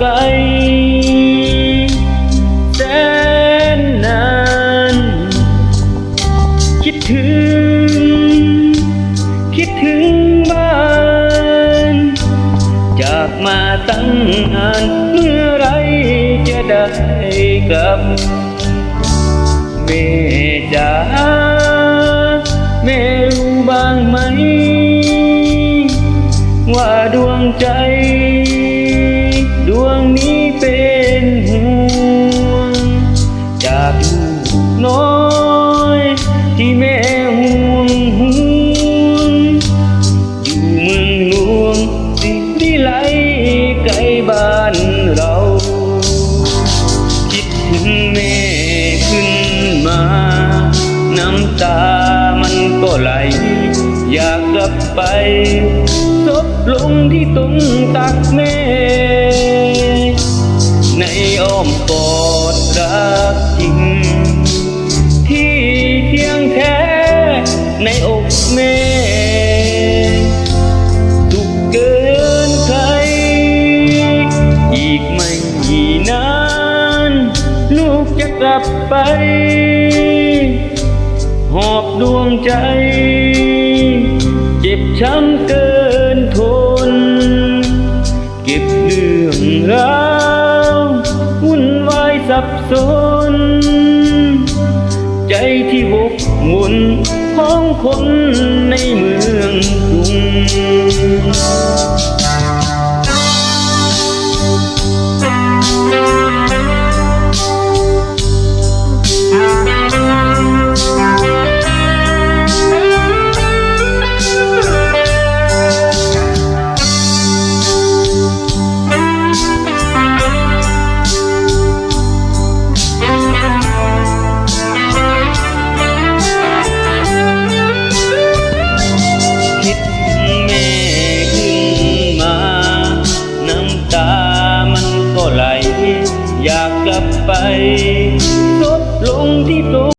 ไกลแสนนานคิดถึง คิดถึงบ้าน จากมาตั้งนานเมื่อไรจะได้กลับแม่จ๋าแม่รู้บ้างไหม ว่าดวงใจำตามันก็ไหล อยากกลับไปซบลงที่ตรงตักแม่ ในอ้อมกอดรักจริง ที่เคียงแท้ในอกแม่สุขเกินใคร อีกไม่ที่นาน ลูกจะกลับไป อบดวงใจ เจ็บช้ำเกินทน เก็บเรื่องราววุ่นวายสับสน ใจที่บกมุนของคนในเมือง อยากกลับไปซบลงที่ตร